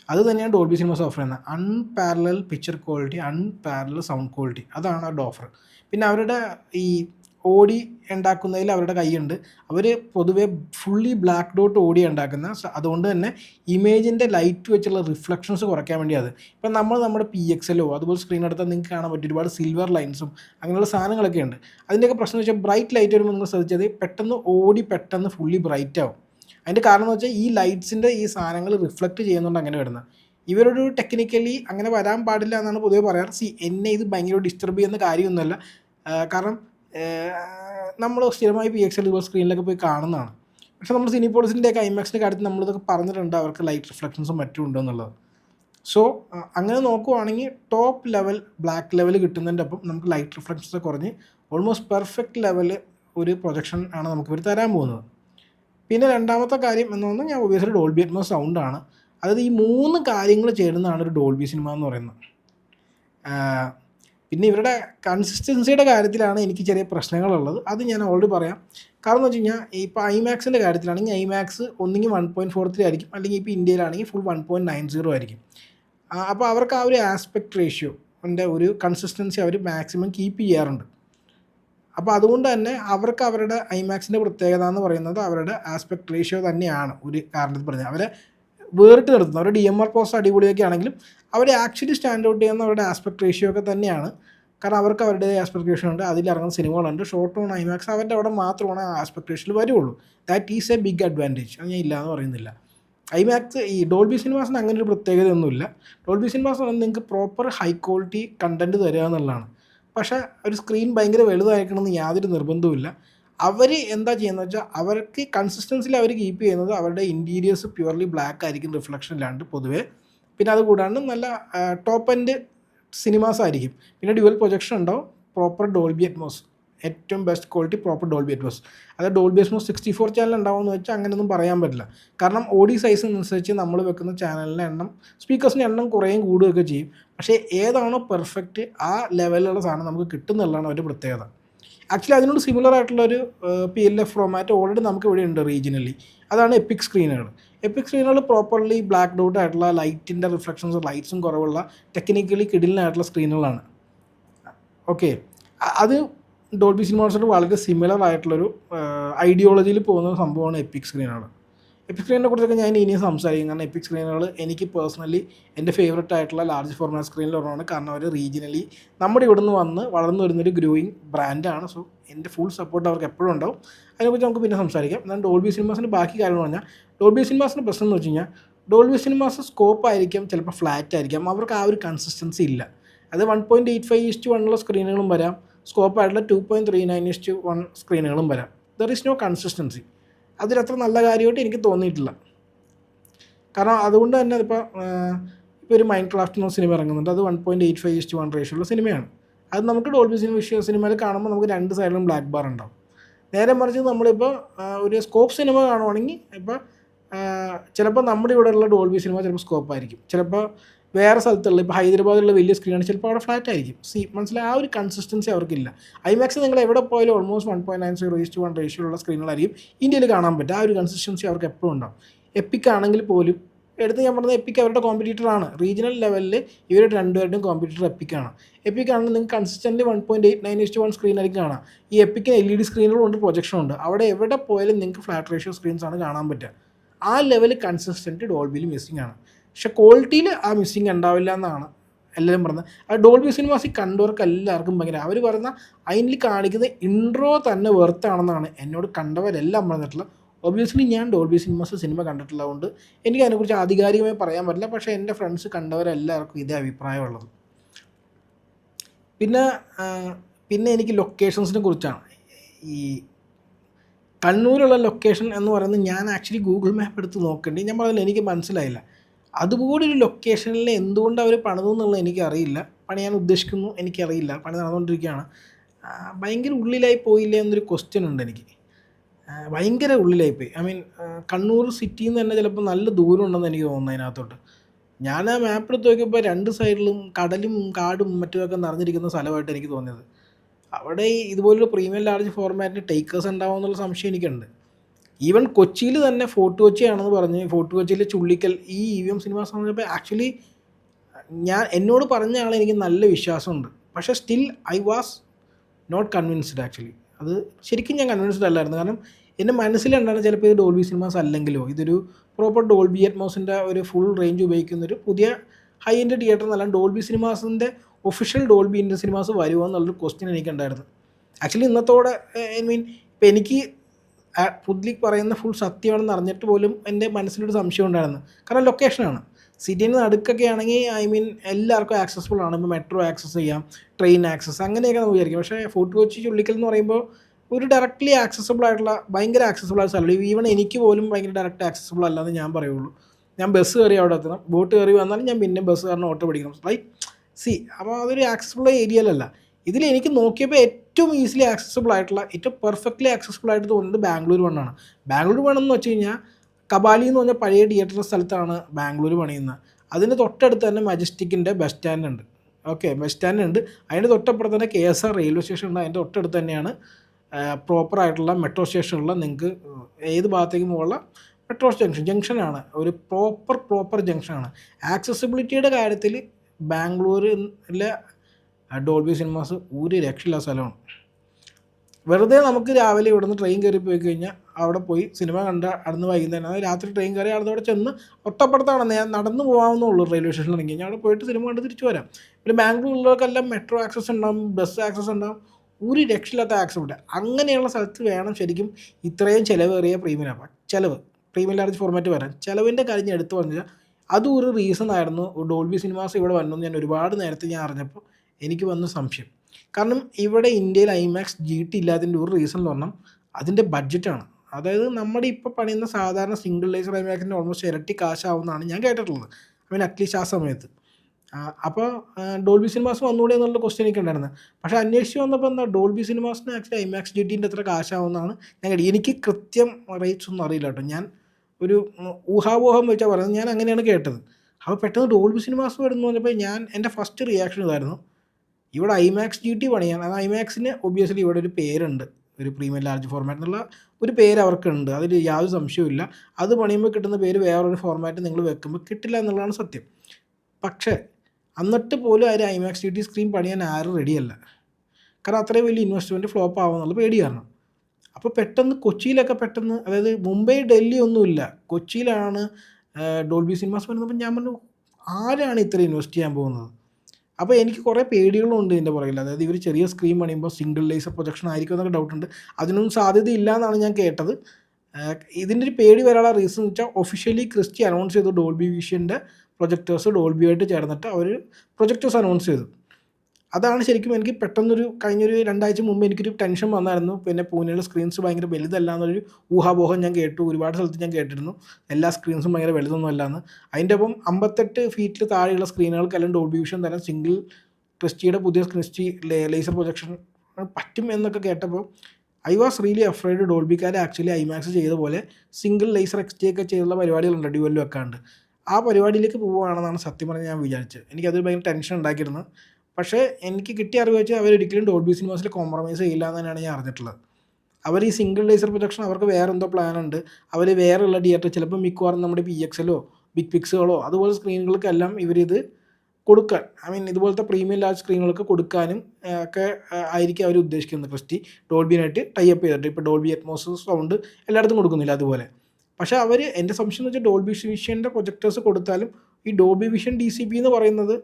അത് തന്നെയാണ് ഡോൾബി സിനിമാസ് ഓഫർ ചെയ്യുന്നത്. Unparallel picture quality unparallel sound quality അതാണ് അവരുടെ ഓഫർ പിന്നെ അവരുടെ ഈ ഓടി ഉണ്ടാക്കുന്നതിൽ അവരുടെ കൈയുണ്ട്. അവർ പൊതുവേ ഫുള്ളി ബ്ലാക്ക് ഡോട്ട് ഓടി ഉണ്ടാക്കുന്ന. അതുകൊണ്ട് തന്നെ ഇമേജിന്റെ ലൈറ്റ് വെച്ചുള്ള റിഫ്ലക്ഷൻസ് കുറയ്ക്കാൻ വേണ്ടിയത് ഇപ്പം നമ്മൾ നമ്മുടെ പി എക്സ് എല്ലോ അതുപോലെ സ്ക്രീൻ എടുത്താൽ നിങ്ങൾക്ക് കാണാൻ പറ്റും. ഒരുപാട് സിൽവർ ലൈൻസും അങ്ങനെയുള്ള സാധനങ്ങളൊക്കെ ഉണ്ട്. അതിന്റെയൊക്കെ പ്രശ്നം വെച്ചാൽ ബ്രൈറ്റ് ലൈറ്റ് വരുമ്പോൾ നിങ്ങൾ ശ്രദ്ധിച്ചത് പെട്ടെന്ന് ഓടി പെട്ടെന്ന് ഫുള്ളി ബ്രൈറ്റ് ആവും. അതിന്റെ കാരണം എന്ന് വെച്ചാൽ ഈ ലൈറ്റ്സിന്റെ ഈ സാധനങ്ങൾ റിഫ്ലക്റ്റ് ചെയ്യുന്നുണ്ട് അങ്ങനെ വരുന്നത്. ഇവരൊരു ടെക്നിക്കലി അങ്ങനെ വരാൻ പാടില്ല എന്നാണ് പൊതുവെ പറയാറ്. സി എന്നെ ഇത് ഭയങ്കര ഡിസ്റ്റർബ് ചെയ്യുന്ന കാര്യമൊന്നുമല്ല. കാരണം നമ്മൾ സ്ഥിരമായി പി എക്സ് എൽ സ്ക്രീനിലൊക്കെ പോയി കാണുന്നതാണ്. പക്ഷേ നമ്മൾ സിനിപോളിസിന്റെ ഒക്കെ ഐമാക്സിന്റെ കാര്യത്തിൽ നമ്മളിതൊക്കെ പറഞ്ഞിട്ടുണ്ട് അവർക്ക് ലൈറ്റ് റിഫ്ലക്ഷൻസും മറ്റും ഉണ്ടെന്നുള്ളത് സോ അങ്ങനെ നോക്കുവാണെങ്കിൽ ടോപ്പ് ലെവൽ ബ്ലാക്ക് ലെവൽ കിട്ടുന്നതിന്റെ ഒപ്പം നമുക്ക് ലൈറ്റ് റിഫ്ലക്ഷൻസ് കുറഞ്ഞ് ഓൾമോസ്റ്റ് പെർഫെക്റ്റ് ലെവൽ ഒരു പ്രൊജക്ഷൻ ആണ് നമുക്ക് ഇവർ തരാൻ പോകുന്നത്. പിന്നെ രണ്ടാമത്തെ കാര്യം എന്ന് പറഞ്ഞാൽ ഞാൻ ഒബിയസ്ലി ഡോൾബി അറ്റ്മോ സൗണ്ടാണ് അതായത് ഈ മൂന്ന് കാര്യങ്ങൾ ചേരുന്നതാണ് ഒരു ഡോൾബി സിനിമ എന്ന് പറയുന്നത്. പിന്നെ ഇവരുടെ കൺസിസ്റ്റൻസിയുടെ കാര്യത്തിലാണ് എനിക്ക് ചെറിയ പ്രശ്നങ്ങളുള്ളത്. അത് ഞാൻ ഓൾറെഡി പറയാം. കാരണം എന്ന് വെച്ച് കഴിഞ്ഞാൽ ഇപ്പോൾ ഐമാക്സിന്റെ കാര്യത്തിലാണെങ്കിൽ ഐമാക്സ് ഒന്നുകിൽ വൺ പോയിന്റ് ഫോർ ത്രീ ആയിരിക്കും അല്ലെങ്കിൽ ഇപ്പോൾ ഇന്ത്യയിലാണെങ്കിൽ full one point nine zero ആയിരിക്കും. അപ്പോൾ അവർക്ക് ആ ഒരു ആസ്പെക്ട് റേഷ്യോ ഒരു കൺസിസ്റ്റൻസി അവർ മാക്സിമം കീപ്പ് ചെയ്യാറുണ്ട്. അപ്പോൾ അതുകൊണ്ട് തന്നെ അവർക്ക് അവരുടെ ഐമാക്സിന്റെ പ്രത്യേകത എന്ന് പറയുന്നത് അവരുടെ ആസ്പെക്ട് റേഷ്യോ തന്നെയാണ് ഒരു കാരണത്തിൽ പറഞ്ഞത്. അവരെ വേറിട്ട് നിർത്തുന്നത് അവരുടെ ഡി എം ആർ പോസ്റ്റ് അടിപൊളിയൊക്കെ ആണെങ്കിലും അവരെ ആക്ച്വലി സ്റ്റാൻഡ് ഔട്ട് ചെയ്യുന്ന അവരുടെ ആസ്പെക്ട് റേഷ്യോ ഒക്കെ തന്നെയാണ്. കാരണം അവർക്ക് അവരുടെ ആസ്പെക്ട് റേഷ്യോ ഉണ്ട്. അതിലിറങ്ങുന്ന സിനിമകളുണ്ട് ഷോർട്ട് ഓൺ ഐമാക്സ് അവരുടെ അവിടെ മാത്രമാണ് ആ ആസ്പെക്ട് റേഷ്യോയിൽ വരുള്ളൂ. That is a big advantage അത് ഞാൻ ഇല്ല എന്ന് പറയുന്നില്ല. ഐമാക്സ് ഈ ഡോൾബി സിനിമാസിന് അങ്ങനെ ഒരു പ്രത്യേകതയൊന്നുമില്ല. ഡോൾബി സിനിമാസ് നിങ്ങൾക്ക് പ്രോപ്പർ ഹൈ ക്വാളിറ്റി കണ്ടന്റ് തരിക എന്നുള്ളതാണ് പക്ഷേ ഒരു സ്ക്രീൻ ഭയങ്കര വലുതായിരിക്കണമെന്ന് യാതൊരു നിർബന്ധവുമില്ല. അവർ എന്താ ചെയ്യുന്നത് വെച്ചാൽ അവർക്ക് കൺസിസ്റ്റൻസിൽ അവർ കീപ്പ് ചെയ്യുന്നത് അവരുടെ ഇന്റീരിയേഴ്സ് പ്യുവർലി ബ്ലാക്ക് ആയിരിക്കും റിഫ്ലക്ഷൻ ഇല്ലാണ്ട് പൊതുവേ. പിന്നെ അത് കൂടാണ്ട് നല്ല ടോപ്പ് എൻഡ് സിനിമാസ് ആയിരിക്കും. പിന്നെ ഡ്യുവൽ പ്രൊജക്ഷൻ ഉണ്ടാവും പ്രോപ്പർ ഡോൾബി അറ്റ്മോസ് ഏറ്റവും best quality proper Dolby Atmos അത് Dolby Atmos sixty four channel ഉണ്ടാവുമെന്ന് വെച്ചാൽ അങ്ങനെയൊന്നും പറയാൻ പറ്റില്ല. കാരണം ഓഡി സൈസിനനുസരിച്ച് നമ്മൾ വെക്കുന്ന ചാനലിന്റെ എണ്ണം സ്പീക്കേഴ്സിന്റെ എണ്ണം കുറേയും കൂടുകയൊക്കെ ചെയ്യും. പക്ഷേ ഏതാണോ പെർഫെക്റ്റ് ആ ലെവലിലുള്ള സാധനം നമുക്ക് കിട്ടുന്നുള്ളതാണ് ഒരു പ്രത്യേകത. ആക്ച്വലി അതിനോട് സിമിലർ ആയിട്ടുള്ള ഒരു P L F format already നമുക്ക് ഇവിടെ ഉണ്ട് റീജിയനലി അതാണ് എപ്പിക് സ്ക്രീനുകൾ എപ്പിക് സ്ക്രീനുകൾ പ്രോപ്പർലി ബ്ലാക്ക് ഡൗട്ട് ആയിട്ടുള്ള ലൈറ്റിന്റെ റിഫ്ലക്ഷൻസ് ലൈറ്റ്സും കുറവുള്ള ടെക്നിക്കലി കിഡിലിനായിട്ടുള്ള സ്ക്രീനുകളാണ് ഓക്കെ അത് ഡോൾബി സിനിമാസോട് വളരെ സിമിലർ ആയിട്ടുള്ളൊരു ഐഡിയോളജിയിൽ പോകുന്ന സംഭവമാണ് എപ്പിക് സ്ക്രീനുകൾ എപ്പിക് സ്ക്രീനിനെ കുറിച്ചൊക്കെ ഞാൻ ഇനിയും സംസാരിക്കും. കാരണം എപ്പിക് സ്ക്രീനുകൾ എനിക്ക് പേഴ്സണലി എന്റെ ഫേവററ്റ് ആയിട്ടുള്ള ലാർജ് ഫോർമാറ്റ് സ്ക്രീനിൽ ഒരെണ്ണമാണ്. കാരണം അവർ റീജിയണലി നമ്മുടെ ഇവിടെ നിന്ന് വന്ന് വളർന്നു വരുന്നൊരു ഗ്രോയിങ് ബ്രാൻഡാണ് സോ എന്റെ ഫുൾ സപ്പോർട്ട് അവർക്ക് എപ്പോഴും ഉണ്ടാവും. അതിനെക്കുറിച്ച് നമുക്ക് പിന്നെ സംസാരിക്കാം. എന്നാൽ ഡോൾബി സിനിമാസിന്റെ ബാക്കി കാര്യങ്ങൾ പറഞ്ഞാൽ ഡോൾബി സിനിമാസിന്റെ പ്രശ്നം എന്ന് വെച്ച് കഴിഞ്ഞാൽ ഡോൾബി സിനിമാസ് സ്കോപ്പ് ആയിരിക്കും ചിലപ്പോൾ ഫ്ലാറ്റ് ആയിരിക്കാം. അവർക്ക് ആ ഒരു കൺസിസ്റ്റൻസി ഇല്ല. അത് one point eight five is to വണ്ണുള്ള സ്ക്രീനുകളും വരാം. സ്കോപ്പ് ആയിട്ടുള്ള two point three nine is to one സ്ക്രീനുകളും വരാം. ദർ ഇസ് നോ കൺസിസ്റ്റൻസി അതിലത്ര നല്ല കാര്യമായിട്ട് എനിക്ക് തോന്നിയിട്ടില്ല. കാരണം അതുകൊണ്ട് തന്നെ ഇപ്പോൾ ഇപ്പോൾ ഒരു മൈൻഡ് ക്രാഫ്റ്റ് എന്ന സിനിമ ഇറങ്ങുന്നുണ്ട്. അത് one point eight five is to one റേഷ്യുള്ള സിനിമയാണ്. അത് നമുക്ക് ഡോൾബി സിനിമ വിഷയ സിനിമയിൽ കാണുമ്പോൾ നമുക്ക് രണ്ട് സൈഡിലും ബ്ലാക്ക് ബാർ ഉണ്ടാവും. നേരെ മറിച്ച് നമ്മളിപ്പോൾ ഒരു സ്കോപ്പ് സിനിമ കാണുവാണെങ്കിൽ ഇപ്പോൾ ചിലപ്പോൾ നമ്മുടെ ഇവിടെയുള്ള ഡോൾബി സിനിമ ചിലപ്പോൾ സ്കോപ്പ് ആയിരിക്കും. ചിലപ്പോൾ വേറെ സ്ഥലത്തുള്ള ഇപ്പോൾ ഹൈദരാബാദിലുള്ള വലിയ സ്ക്രീനാണ് ചിലപ്പോൾ അവിടെ ഫ്ലാറ്റ് ആയിരിക്കും. സി മനസ്സിലായി ആ ഒരു കൺസിസ്റ്റൻസി അവർക്കില്ല. ഐമാക്സ് നിങ്ങൾ എവിടെ പോയാലും almost one point nine zero is to one റേഷ്യോയുള്ള സ്ക്രീനുകളായിരിക്കും ഇന്ത്യയിൽ കാണാൻ പറ്റും ആ ഒരു കൺസിസ്റ്റൻസി അവർക്ക് എപ്പോഴും ഉണ്ടാവും. എപ്പിക് ആണെങ്കിൽ പോലും എടുത്ത് ഞാൻ പറഞ്ഞത് എപ്പിക് അവരുടെ കോമ്പറ്റീറ്റർ ആണ്. റീജിയണൽ ലെവലിൽ ഇവരുടെ രണ്ടുപേരുടെയും കോമ്പറ്റീറ്റർ എപ്പിക്കാണ് എപ്പിക് ആണെങ്കിൽ നിങ്ങൾക്ക് consistent one point eight nine is to one screen ആയിരിക്കും കാണാം. ഈ എപ്പിക്ക് എൽ ഇ ഡി സ്ക്രീനുകളുണ്ട് പ്രൊജക്ഷനുണ്ട് അവിടെ എവിടെ പോയാലും നിങ്ങൾക്ക് ഫ്ലാറ്റ് റേഷ്യോ സ്ക്രീൻസ് ആണ് കാണാൻ പറ്റുക. ആ ലെവൽ കൺസിസ്റ്റന്റ് ഡോൾബിയിൽ മിസ്സിംഗ് ആണ്. പക്ഷെ ക്വാളിറ്റിയിൽ ആ മിസ്സിങ് ഉണ്ടാവില്ല എന്നാണ് എല്ലാവരും പറഞ്ഞത്. ആ ഡോൾബി സിനിമാസ് ഈ കണ്ടവർക്ക് എല്ലാവർക്കും ഭയങ്കര അവർ പറയുന്ന അതിൽ കാണിക്കുന്ന ഇൻട്രോ തന്നെ വെറുത്താണെന്നാണ് എന്നോട് കണ്ടവരെല്ലാം പറഞ്ഞിട്ടുള്ളത്. ഒബ്വിയസ്ലി ഞാൻ ഡോൾബി സിനിമാസ് സിനിമ കണ്ടിട്ടുള്ളതുകൊണ്ട് എനിക്ക് അതിനെക്കുറിച്ച് ആധികാരികമായി പറയാൻ പറ്റില്ല. പക്ഷേ എന്റെ ഫ്രണ്ട്സ് കണ്ടവരെല്ലാവർക്കും ഇതേ അഭിപ്രായമുള്ളത് പിന്നെ പിന്നെ എനിക്ക് ലൊക്കേഷൻസിനെ കുറിച്ചാണ്. ഈ കണ്ണൂരുള്ള ലൊക്കേഷൻ എന്ന് പറയുന്നത് ഞാൻ ആക്ച്വലി ഗൂഗിൾ മാപ്പ് എടുത്ത് നോക്കേണ്ടി. ഞാൻ പറഞ്ഞില്ല എനിക്ക് മനസ്സിലായില്ല. അതുപോലെ ഒരു ലൊക്കേഷനിൽ എന്തുകൊണ്ട് അവർ പണിതു എന്നുള്ളത് എനിക്കറിയില്ല പണിയാൻ ഉദ്ദേശിക്കുന്നു എനിക്കറിയില്ല. പണി നടന്നുകൊണ്ടിരിക്കുകയാണ് ഭയങ്കര ഉള്ളിലായി പോയില്ല എന്നൊരു ക്വസ്റ്റ്യൻ ഉണ്ട് എനിക്ക്. ഭയങ്കര ഉള്ളിലായി പോയി. ഐ മീൻ കണ്ണൂർ സിറ്റിയിൽ നിന്ന് തന്നെ ചിലപ്പോൾ നല്ല ദൂരം ഉണ്ടെന്ന് എനിക്ക് തോന്നുന്നു അതിനകത്തോട്ട്. ഞാൻ ആ മാപ്പ് എടുത്ത് നോക്കിയപ്പോൾ രണ്ട് സൈഡിലും കടലും കാടും മറ്റുമൊക്കെ നിറഞ്ഞിരിക്കുന്ന സ്ഥലമായിട്ട് എനിക്ക് തോന്നിയത്. അവിടെ ഇതുപോലൊരു പ്രീമിയം ലാർജ് ഫോർമാറ്റിന് ടേക്കേഴ്സ് ഉണ്ടാവും എന്നുള്ള സംശയം എനിക്കുണ്ട്. ഈവൻ കൊച്ചിയിൽ തന്നെ ഫോർട്ട് കൊച്ചിയാണെന്ന് പറഞ്ഞ് ഫോർട്ട് കൊച്ചിയിലെ ചുള്ളിക്കൽ ഈ ഇ വി എം സിനിമാസ് പറഞ്ഞപ്പോൾ ആക്ച്വലി ഞാൻ എന്നോട് പറഞ്ഞ ആളെ എനിക്ക് നല്ല വിശ്വാസമുണ്ട്. പക്ഷേ still I was not convinced actually അത് ശരിക്കും ഞാൻ കൺവിൻസ്ഡ് അല്ലായിരുന്നു. കാരണം എന്റെ മനസ്സിലുണ്ടാണ് ചിലപ്പോൾ ഇത് ഡോൾബി സിനിമാസ് അല്ലെങ്കിലോ ഇതൊരു പ്രോപ്പർ ഡോൾബി അറ്റ്മോസിന്റെ ഒരു ഫുൾ റേഞ്ച് ഉപയോഗിക്കുന്ന ഒരു പുതിയ ഹൈ എൻഡ് തിയേറ്റർ എന്നല്ല ഡോൾബി സിനിമാസിന്റെ ഒഫീഷ്യൽ ഡോൾബി ഇന്ത്യൻ സിനിമാസ് വരുമോ എന്നുള്ളൊരു ക്വസ്റ്റ്യൻ എനിക്കുണ്ടായിരുന്നു. ആക്ച്വലി ഇന്നത്തോടെ ഐ മീൻ ഇപ്പം എനിക്ക് പുദ്ലിക് പറയുന്ന ഫുൾ സത്യമാണെന്ന് അറിഞ്ഞിട്ട് പോലും എന്റെ മനസ്സിലൊരു സംശയം ഉണ്ടായിരുന്നു. കാരണം ലൊക്കേഷനാണ് സിറ്റിയിൽ നിന്ന് അടുക്കൊക്കെ ആണെങ്കിൽ ഐ മീൻ എല്ലാവർക്കും ആക്സസിബിൾ ആണ്. ഇപ്പോൾ മെട്രോ ആക്സസ് ചെയ്യാം ട്രെയിൻ ആക്സസ് അങ്ങനെയൊക്കെ നമുക്ക് വിചാരിക്കും പക്ഷേ ഫോർട്ട് കൊച്ചി ചുള്ളിക്കൽ എന്ന് പറയുമ്പോൾ ഒരു ഡയറക്റ്റ്ലി ആക്സസിബിൾ ആയിട്ടുള്ള ഭയങ്കര ആക്സസിബിൾ ആയ സ്ഥലം. ഈവൺ എനിക്ക് പോലും ഭയങ്കര ഡയറക്റ്റ് ആക്സസിബിൾ അല്ലാന്ന് ഞാൻ പറയുള്ളൂ. ഞാൻ ബസ് കയറി അവിടെ എത്തണം. ബോട്ട് കയറി വന്നാലും ഞാൻ പിന്നെ ബസ് കാരണം ഓട്ടോ പിടിക്കണം. റൈറ്റ് സി അപ്പോൾ അതൊരു ആക്സസിബിൾ ഏരിയയിലല്ല ഇതിൽ എനിക്ക് നോക്കിയപ്പോൾ ഏറ്റവും ഈസിലി ആക്സസിബിൾ ആയിട്ടുള്ള ഏറ്റവും പെർഫെക്റ്റ്ലി ആക്സസിബിൾ ആയിട്ട് തോന്നുന്നത് ബാംഗ്ലൂർ വണ്ണാണ് ബാംഗ്ലൂർ വണ്ണം എന്ന് വെച്ച് കഴിഞ്ഞാൽ കബാലി എന്ന് പറഞ്ഞ പഴയ തിയേറ്റർ സ്ഥലത്താണ് ബാംഗ്ലൂർ പണിയുന്നത്. അതിന് തൊട്ടടുത്ത് തന്നെ മജസ്റ്റിക്കിന്റെ ബസ് സ്റ്റാൻഡ് ഉണ്ട്. ഓക്കെ ബസ് സ്റ്റാൻഡ് ഉണ്ട്. അതിന്റെ തൊട്ടപ്പുറത്ത് തന്നെ K S R railway station ഉണ്ട്. അതിന്റെ തൊട്ടടുത്ത് തന്നെയാണ് പ്രോപ്പർ ആയിട്ടുള്ള മെട്രോ സ്റ്റേഷനുള്ള നിങ്ങൾക്ക് ഏത് ഭാഗത്തേക്കും പോകാനുള്ള മെട്രോ ജംഗ്ഷൻ ജംഗ്ഷനാണ് ഒരു പ്രോപ്പർ പ്രോപ്പർ ജംഗ്ഷനാണ് ആക്സസിബിലിറ്റിയുടെ കാര്യത്തിൽ ബാംഗ്ലൂരിലെ ഡോൾബി സിനിമാസ് ഒരു രക്ഷയില്ല സ്ഥലമാണ്. വെറുതെ നമുക്ക് രാവിലെ ഇവിടെ നിന്ന് ട്രെയിൻ കയറി പോയി കഴിഞ്ഞാൽ അവിടെ പോയി സിനിമ കണ്ട അവിടുന്ന് വൈകുന്നേരം. അതായത് രാത്രി ട്രെയിൻ കയറി അവിടെ ചെന്ന് ഒറ്റപ്പെടുത്താണ് ഞാൻ നടന്നു പോകാവുന്നുള്ളൂ റെയിൽവേ സ്റ്റേഷനിൽ ഇറങ്ങി. കഴിഞ്ഞാൽ അവിടെ പോയിട്ട് സിനിമ കണ്ട് തിരിച്ചു വരാം. പിന്നെ ബാംഗ്ലൂരിലേക്കെല്ലാം മെട്രോ ആക്സസ് ഉണ്ടാവും ബസ് ആക്സസ് ഉണ്ടാവും. ഒരു രക്ഷയില്ലാത്ത ആക്സസ് ഉണ്ട്. അങ്ങനെയുള്ള സ്ഥലത്ത് വേണം ശരിക്കും ഇത്രയും ചിലവേറിയ പ്രീമിയം ചിലവ് പ്രീമിയം ലാർജ് ഫോർമാറ്റ് വരാൻ ചിലവിന്റെ കാര്യം എടുത്തു പറഞ്ഞാൽ അതും ഒരു റീസൺ ആയിരുന്നു ഡോൾബി സിനിമാസ് ഇവിടെ വന്നു ഞാൻ ഒരുപാട് നേരത്തെ ഞാൻ അറിഞ്ഞപ്പോൾ എനിക്ക് വന്ന സംശയം. കാരണം ഇവിടെ ഇന്ത്യയിൽ ഐമാക്സ് ജി ടി ഇല്ലാതിന്റെ ഒരു റീസൺ എന്ന് പറഞ്ഞാൽ അതിന്റെ ബഡ്ജറ്റാണ് അതായത് നമ്മുടെ ഇപ്പോൾ പണിയുന്ന സാധാരണ സിംഗിൾ ലേസർ ഐമാക്സിന്റെ ഓൾമോസ്റ്റ് ഇരട്ടി കാശാവുന്നതാണ് ഞാൻ കേട്ടിട്ടുള്ളത്. ഐ മീൻ അറ്റ്ലീസ്റ്റ് ആ സമയത്ത്. അപ്പോൾ ഡോൾബി സിനിമാസ് വന്നുകൂടെ എന്നുള്ള ക്വസ്റ്റ്യൻ എനിക്ക് ഉണ്ടായിരുന്നത് പക്ഷേ അന്വേഷിച്ച് വന്നപ്പോൾ എന്താ ഡോൾബി സിനിമാസിന് ആക്ച്വലി ഐമാക്സ് ജി ടിന്റെ എത്ര കാശാവുന്നതാണ് ഞാൻ എനിക്ക് കൃത്യം റേറ്റ്സ് ഒന്നും അറിയില്ല കേട്ടോ. ഞാൻ ഒരു ഊഹാവോഹം വെച്ചാൽ പറയുന്നത്. ഞാൻ അങ്ങനെയാണ് കേട്ടത്. അപ്പോൾ പെട്ടെന്ന് ഡോൾബി സിനിമാസ് വരുന്നു പറഞ്ഞപ്പോൾ ഞാൻ എന്റെ ഫസ്റ്റ് റിയാക്ഷൻ ഇതായിരുന്നു. ഇവിടെ ഐമാക്സ് ജി ടി പണിയാൻ അത് ഐമാക്സിന് ഒബ്വിയസ്ലി ഇവിടെ ഒരു പേരുണ്ട്. ഒരു പ്രീമിയം ലാർജ് ഫോർമാറ്റ് എന്നുള്ള ഒരു പേര് അവർക്കുണ്ട്. അതിൽ യാതൊരു സംശയവുമില്ല. അത് പണിയുമ്പോൾ കിട്ടുന്ന പേര് വേറൊരു ഫോർമാറ്റ് നിങ്ങൾ വെക്കുമ്പോൾ കിട്ടില്ല എന്നുള്ളതാണ് സത്യം. പക്ഷേ എന്നിട്ട് പോലും ആരും ഐമാക്സ് ജി ടി സ്ക്രീൻ പണിയാൻ ആരും റെഡിയല്ല കാരണം അത്രയും വലിയ ഇൻവെസ്റ്റ്മെന്റ് ഫ്ലോപ്പ് ആവുമെന്നുള്ള പേടി കാരണം. അപ്പോൾ പെട്ടെന്ന് കൊച്ചിയിലൊക്കെ പെട്ടെന്ന് അതായത് മുംബൈ ഡൽഹി ഒന്നുമില്ല. കൊച്ചിയിലാണ് ഡോൾബി സിനിമാസ് വരുന്നപ്പോൾ ഞാൻ പറഞ്ഞു ആരാണ് ഇത്ര ഇൻവെസ്റ്റ് ചെയ്യാൻ പോകുന്നത്? അപ്പോൾ എനിക്ക് കുറേ പേടികളുണ്ട് ഇതിന്റെ പുറകിൽ അതായത് ഇവർ ചെറിയ സ്ക്രീൻ പണിയുമ്പോൾ സിംഗിൾ ലേസർ പ്രൊജക്ഷൻ ആയിരിക്കും എന്നൊക്കെ ഡൗട്ടുണ്ട് അതിനൊന്നും സാധ്യതയില്ല എന്നാണ് ഞാൻ കേട്ടത്. ഇതിന്റെ ഒരു പേടി വരാനുള്ള റീസൺ എന്ന് വെച്ചാൽ ഒഫീഷ്യലി ക്രിസ്റ്റി അനൗൺസ് ചെയ്തു ഡോൾബി വിഷന്റെ പ്രൊജക്ടേഴ്സ് ഡോൾബിയായിട്ട് ചേർന്നിട്ട് അവർ പ്രൊജക്ടേഴ്സ് അനൗൺസ് ചെയ്തു. അതാണ് ശരിക്കും എനിക്ക് പെട്ടെന്നൊരു കഴിഞ്ഞൊരു രണ്ടാഴ്ച മുമ്പ് എനിക്കൊരു ടെൻഷൻ വന്നായിരുന്നു. പിന്നെ പൂനെയുള്ള സ്ക്രീൻസ് ഭയങ്കര വലുതല്ല എന്നൊരു ഊഹാപോഹം ഞാൻ കേട്ടു. ഒരുപാട് സ്ഥലത്ത് ഞാൻ കേട്ടിരുന്നു. എല്ലാ സ്ക്രീൻസും ഭയങ്കര വലുതൊന്നും അല്ലാന്ന് അതിന്റെ ഒപ്പം അമ്പത്തെട്ട് ഫീറ്റിൽ താഴെയുള്ള സ്ക്രീനുകൾക്ക് അല്ലെങ്കിൽ ഡോൾ തന്നെ സിംഗിൾ ക്രിസ്റ്റിയുടെ പുതിയ ക്രിസ്റ്റി ലേസർ പ്രൊജക്ഷൻ പറ്റും എന്നൊക്കെ കേട്ടപ്പോൾ ഐ വാസ് റിയലി അഫ്രൈഡ് ഡോൾബിക്കാരെ ആക്ച്വലി ഐമാക്സ് ചെയ്ത പോലെ സിംഗിൾ ലേസർ എക്സ്റ്റി ഒക്കെ ചെയ്തുള്ള പരിപാടികളുണ്ട് ഡ്യുവലിൽ വെക്കാണ്ട്. ആ പരിപാടിയിലേക്ക് പോവുകയാണെന്നാണ് സത്യം പറഞ്ഞാൽ ഞാൻ വിചാരിച്ചത്. എനിക്കതൊരു ഭയങ്കര ടെൻഷൻ ഉണ്ടാക്കിയിരുന്നു. പക്ഷേ എനിക്ക് കിട്ടിയ അറിവ് വെച്ചാൽ അവരൊരിക്കലും ഡോൾബി സിനിമാസിൽ കോംപ്രമൈസ് ചെയ്യില്ല എന്ന് തന്നെയാണ് ഞാൻ അറിഞ്ഞിട്ടുള്ളത്. അവർ ഈ സിംഗിൾ ലേസർ പ്രൊജക്ഷൻ അവർക്ക് വേറെ എന്തോ പ്ലാൻ ഉണ്ട്. അവർ വേറെയുള്ള തിയേറ്റർ ചിലപ്പോൾ മിക്കവാറും നമ്മുടെ പി എക്സലോ ബിഗ് പിക്സുകളോ അതുപോലെ സ്ക്രീനുകൾക്കെല്ലാം ഇവരിത് കൊടുക്കാൻ ഐ മീൻ ഇതുപോലത്തെ പ്രീമിയം ലാർജ് സ്ക്രീനുകൾക്ക് കൊടുക്കാനും ഒക്കെ ആയിരിക്കും അവർ ഉദ്ദേശിക്കുന്നത്. ക്രിസ്റ്റി ടൈ അപ്പ് ചെയ്തിട്ട് ഇപ്പോൾ ഡോൾബി അറ്റ്മോസ് സൗണ്ട് എല്ലായിടത്തും കൊടുക്കുന്നില്ല അതുപോലെ. പക്ഷേ അവർ എന്റെ സംശയം എന്ന് വെച്ചാൽ ഡോൾബി വിഷന്റെ പ്രൊജക്ടേഴ്സ് കൊടുത്താലും ഈ Dolby Vision D C B എന്ന് പറയുന്നത്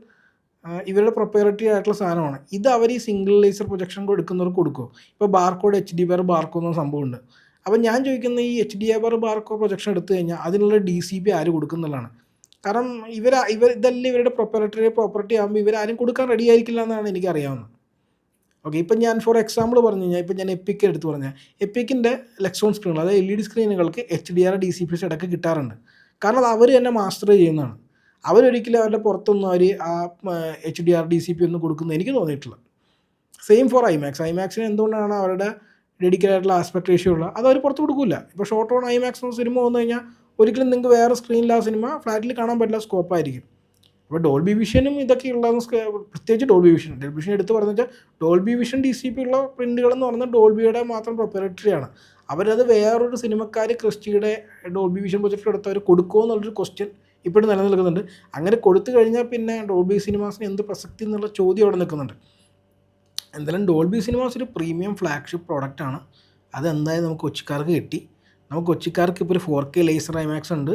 ഇവരുടെ പ്രൊപ്പറേറ്ററി ആയിട്ടുള്ള സാധനമാണ്. ഇത് അവർ ഈ സിംഗിൾ ലേസർ പ്രൊജക്ഷൻ കൊടുക്കുന്നവർക്ക് കൊടുക്കും. ഇപ്പോൾ barcode H D bar Barco എന്ന സംഭവമുണ്ട് അപ്പോൾ ഞാൻ ചോദിക്കുന്ന ഈ H D bar Barco projection എടുത്തു കഴിഞ്ഞാൽ അതിനുള്ള ഡി സി ബി ആര് കൊടുക്കുന്നുള്ളതാണ് കാരണം ഇവർ ഇവർ ഇതെല്ലാം ഇവരുടെ പ്രൊപ്പറേറ്ററി പ്രോപ്പർട്ടി ആകുമ്പോൾ ഇവരാരും കൊടുക്കാൻ റെഡി ആയിരിക്കില്ല എന്നാണ് എനിക്കറിയാവുന്നത് ഓക്കെ ഇപ്പം ഞാൻ ഫോർ എക്സാമ്പിൾ പറഞ്ഞു കഴിഞ്ഞാൽ ഇപ്പം ഞാൻ എപ്പിക്ക് എടുത്ത് പറഞ്ഞാൽ എപ്പിക്കിന്റെ ലെക്സോൺ സ്ക്രീനുകൾ അതായത് L E D സ്ക്രീനുകൾക്ക് H D R D C P ഇടയ്ക്ക് കിട്ടാറുണ്ട്. കാരണം അത് അവർ തന്നെ മാസ്റ്റർ ചെയ്യുന്നതാണ്. അവരൊരിക്കലും അവരുടെ പുറത്തൊന്നും അവർ ആ H D R D C P ഒന്നും കൊടുക്കുന്നത് എനിക്ക് തോന്നിയിട്ടില്ല. സെയിം ഫോർ ഐമാക്സ് ഐമാക്സിന് എന്തുകൊണ്ടാണ് അവരുടെ ഡെഡിക്കേറ്റഡ് ആയിട്ടുള്ള ആസ്പെക്ട് റേഷ്യോ ഉള്ളത്? അത് അവർ പുറത്ത് കൊടുക്കില്ല ഇപ്പോൾ ഷോർട്ട് ഓൺ ഐമാക്സ് സിനിമ വന്നു കഴിഞ്ഞാൽ ഒരിക്കലും നിങ്ങൾക്ക് വേറെ സ്ക്രീനിൽ ആ സിനിമ ഫ്ലാറ്റിൽ കാണാൻ പറ്റില്ല സ്കോപ്പായിരിക്കും അപ്പോൾ ഡോൾബി വിഷനും ഇതൊക്കെ ഉള്ളതെന്ന് പ്രത്യേകിച്ച് ഡോൾബി വിഷൻ ഡോൾബി വിഷൻ എടുത്ത് പറഞ്ഞു വെച്ചാൽ Dolby Vision D C P ഉള്ള പ്രിന്റുകൾ എന്ന് പറയുന്നത് ഡോൾബിയുടെ മാത്രം പ്രൊപ്പറേറ്ററി ആണ്. അവരത് വേറൊരു സിനിമക്കാർ ക്രിസ്റ്റിയുടെ ഡോൾബി വിഷൻ പ്രൊജക്ട് എടുത്ത് അവർ കൊടുക്കുമോ എന്നുള്ളൊരു ക്വസ്റ്റ്യൻ ഇപ്പോഴും നിലനിൽക്കുന്നുണ്ട്. അങ്ങനെ കൊടുത്തു കഴിഞ്ഞാൽ പിന്നെ ഡോൾബി സിനിമാസിന് എന്ത് പ്രസക്തി എന്നുള്ള ചോദ്യം അവിടെ നിൽക്കുന്നുണ്ട്. എന്തായാലും ഡോൾബി സിനിമാസ് ഒരു പ്രീമിയം ഫ്ലാഗ്ഷിപ്പ് പ്രോഡക്റ്റാണ് അത് എന്തായാലും നമുക്ക് കൊച്ചിക്കാർക്ക് കിട്ടി. നമുക്ക് കൊച്ചിക്കാർക്ക് ഇപ്പോൾ ഒരു ഫോർ കെ ലേസർ ഐമാക്സ് ഉണ്ട്.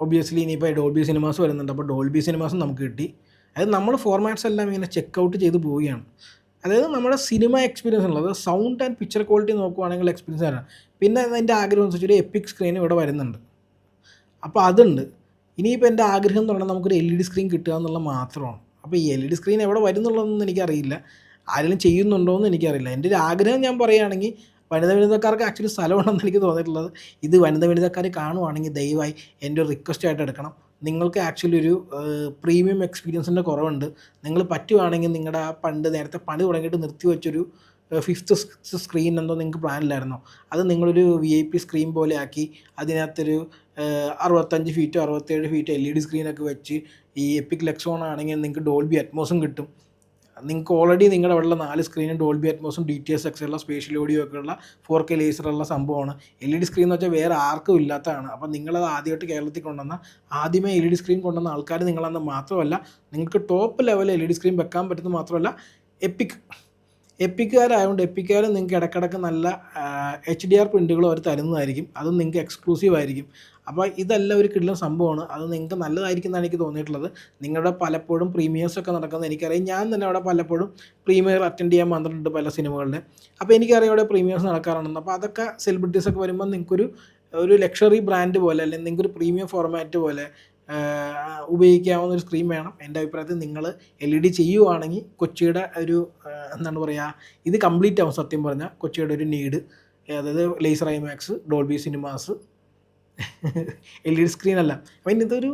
ഒബിയസ്ലി ഇനിയിപ്പോൾ ഡോൾബി സിനിമാസ് വരുന്നുണ്ട്. അപ്പോൾ ഡോൾബി സിനിമാസും നമുക്ക് കിട്ടി. അതായത് നമ്മൾ ഫോർമാറ്റ്സ് എല്ലാം ഇങ്ങനെ ചെക്ക് ഔട്ട് ചെയ്ത് പോവുകയാണ്. അതായത് നമ്മുടെ സിനിമ എക്സ്പീരിയൻസ് ഉള്ളത് സൗണ്ട് ആൻഡ് പിക്ചർ ക്വാളിറ്റി നോക്കുവാണെങ്കിൽ എക്സ്പീരിയൻസ് ആണ്. പിന്നെ അതിന്റെ ആഗ്രഹം അനുസരിച്ച് ഒരു എപ്പിക് സ്ക്രീനും ഇവിടെ വരുന്നുണ്ട്. അപ്പോൾ അതുണ്ട്. ഇനിയിപ്പോൾ എന്റെ ആഗ്രഹം എന്ന് പറഞ്ഞാൽ നമുക്കൊരു എൽ ഇ ഡി സ്ക്രീൻ കിട്ടുക എന്നുള്ളത് മാത്രമാണ്. അപ്പോൾ ഈ എൽ ഇ ഡി സ്ക്രീൻ എവിടെ വരുന്നുള്ളതെന്ന് എനിക്കറിയില്ല. ആരെങ്കിലും ചെയ്യുന്നുണ്ടോ എന്ന് എനിക്കറിയില്ല. എന്റെ ഒരു ആഗ്രഹം ഞാൻ പറയുകയാണെങ്കിൽ വനിതാ വിനിതക്കാർക്ക് ആക്ച്വലി സ്ഥലമുണ്ടെന്ന് എനിക്ക് തോന്നിയിട്ടുള്ളത്. ഇത് വനിതാ വിനിതക്കാർ കാണുവാണെങ്കിൽ ദയവായി എന്റെ ഒരു റിക്വസ്റ്റ് ആയിട്ട് എടുക്കണം. നിങ്ങൾക്ക് ആക്ച്വലി ഒരു പ്രീമിയം എക്സ്പീരിയൻസിന്റെ കുറവുണ്ട്. നിങ്ങൾ പറ്റുവാണെങ്കിൽ നിങ്ങളുടെ ആ പണ്ട് നേരത്തെ പണി തുടങ്ങിയിട്ട് നിർത്തി വെച്ചൊരു ഫിഫ്ത്ത് സ്ക്രീൻ എന്തോ നിങ്ങൾക്ക് പ്ലാനിലായിരുന്നോ അത് നിങ്ങളൊരു വി ഐ പി സ്ക്രീൻ പോലെ ആക്കി അതിനകത്തൊരു അറുപത്തഞ്ച് ഫീറ്റോ അറുപത്തേഴ് ഫീറ്റോ എൽ ഇ ഡി സ്ക്രീനൊക്കെ വെച്ച് ഈ എപ്പിക് ലെക്സോൺ ആണെങ്കിൽ നിങ്ങൾക്ക് ഡോൾബി അറ്റ്മോസും കിട്ടും. നിങ്ങൾക്ക് ഓൾറെഡി നിങ്ങളുടെ അവിടെ നാല് സ്ക്രീനും ഡോൾബി അറ്റ്മോസും ഡി ടി എസ് എക്സ് ഉള്ള സ്പേഷ്യൽ ഓഡിയോ ഒക്കെ ഉള്ള ഫോർ കെ ലേസറുള്ള സംഭവമാണ്. എൽ ഇ ഡി സ്ക്രീൻ എന്ന് വെച്ചാൽ വേറെ ആർക്കും ഇല്ലാത്തതാണ്. അപ്പോൾ നിങ്ങളത് ആദ്യമായിട്ട് കേരളത്തിൽ കൊണ്ടുവന്ന ആദ്യമേ എൽ ഇ ഡി സ്ക്രീൻ കൊണ്ടുവന്ന ആൾക്കാർ നിങ്ങളെന്ന് മാത്രമല്ല നിങ്ങൾക്ക് top level L E D screen വെക്കാൻ പറ്റുന്നത് മാത്രമല്ല എപ്പിക് എപ്പിക്കാരായതുകൊണ്ട് എപ്പിക്കാർ നിങ്ങൾക്ക് ഇടക്കിടക്ക് നല്ല എച്ച് ഡി ആർ പ്രിന്റുകൾ അവർ തരുന്നതായിരിക്കും. അതും നിങ്ങൾക്ക് എക്സ്ക്ലൂസീവ് ആയിരിക്കും. അപ്പോൾ ഇതെല്ലാം ഒരു കിട്ടുന്ന സംഭവമാണ്. അത് നിങ്ങൾക്ക് നല്ലതായിരിക്കും എന്നാണ് എനിക്ക് തോന്നിയിട്ടുള്ളത്. നിങ്ങളുടെ പലപ്പോഴും പ്രീമിയേഴ്സ് ഒക്കെ നടക്കുന്നത് എനിക്കറിയാം. ഞാൻ തന്നെ അവിടെ പലപ്പോഴും പ്രീമിയർ അറ്റൻഡ് ചെയ്യാൻ വന്നിട്ടുണ്ട് പല സിനിമകളിൽ അപ്പോൾ എനിക്കറിയാം അവിടെ പ്രീമിയേഴ്സ് നടക്കാറുണ്ടെന്ന്. അപ്പോൾ അതൊക്കെ സെലിബ്രിറ്റീസ് ഒക്കെ വരുമ്പോൾ നിങ്ങൾക്കൊരു ഒരു ലക്ഷറി ബ്രാൻഡ് പോലെ അല്ലെങ്കിൽ നിങ്ങൾക്കൊരു പ്രീമിയം ഫോർമാറ്റ് പോലെ ഉപയോഗിക്കാവുന്ന ഒരു സ്ക്രീൻ വേണം. എന്റെ അഭിപ്രായത്തിൽ നിങ്ങൾ എൽ ഇ ഡി ചെയ്യുവാണെങ്കിൽ കൊച്ചിയുടെ ഒരു എന്താണ് പറയുക ഇത് കംപ്ലീറ്റ് ആവും സത്യം പറഞ്ഞാൽ. കൊച്ചിയുടെ ഒരു നീഡ് അതായത് laser IMAX Dolby cinemas L E D screen അല്ല. അപ്പം ഇതൊരു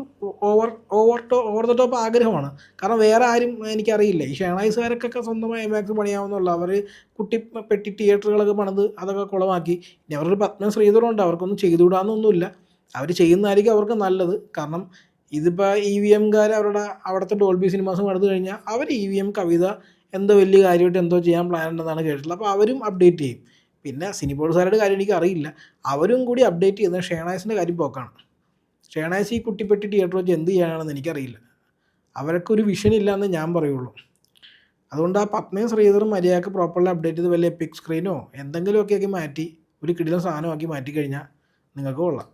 over over to over the top ആഗ്രഹമാണ്. കാരണം വേറെ ആരും എനിക്കറിയില്ല. ഈ ഷേണായിസുകാർക്കൊക്കെ സ്വന്തമായി ഐമാക്സ് പണിയാവുന്നുള്ള. അവർ കുട്ടി പെട്ടി തിയേറ്ററുകളൊക്കെ പണിത് അതൊക്കെ കുളമാക്കി. ഇനി അവരൊരു പത്മ ശ്രീധരമുണ്ട് അവർക്കൊന്നും ചെയ്തുവിടാന്നൊന്നുമില്ല അവർ ചെയ്യുന്നതായിരിക്കും അവർക്ക് നല്ലത്. കാരണം ഇതിപ്പോൾ ഇ വി എംകാർ അവരുടെ അവിടുത്തെ ഡോൾബി സിനിമാസും കടന്നു കഴിഞ്ഞാൽ അവർ ഇ വി എം കവിത എന്തോ വലിയ കാര്യമായിട്ട് എന്തോ ചെയ്യാൻ പ്ലാൻ ഉണ്ടെന്നാണ് കേട്ടിട്ടുള്ളത്. അപ്പോൾ അവരും അപ്ഡേറ്റ് ചെയ്യും. പിന്നെ സിനിപോൾസാരുടെ കാര്യം എനിക്ക് അറിയില്ല അവരും കൂടി അപ്ഡേറ്റ് ചെയ്യുന്നത് ഷേണായസിന്റെ കാര്യം പോക്കാണ്. ഷേണായസ് ഈ കുട്ടിപ്പെട്ടി തിയേറ്റർ വെച്ച് എന്ത് ചെയ്യാനാണെന്ന് എനിക്കറിയില്ല. അവരൊക്കെ ഒരു വിഷൻ ഇല്ലയെന്ന് ഞാൻ പറയുള്ളൂ. അതുകൊണ്ട് ആ പത്മയും ശ്രീധറും മര്യാദയ്ക്ക് പ്രോപ്പർലി അപ്ഡേറ്റ് ചെയ്ത് വല്ല എപ്പിക് സ്ക്രീനോ എന്തെങ്കിലുമൊക്കെ ആക്കി മാറ്റി ഒരു കിടിലം സാധനമാക്കി മാറ്റി കഴിഞ്ഞാൽ നിങ്ങൾക്ക് കൊള്ളാം.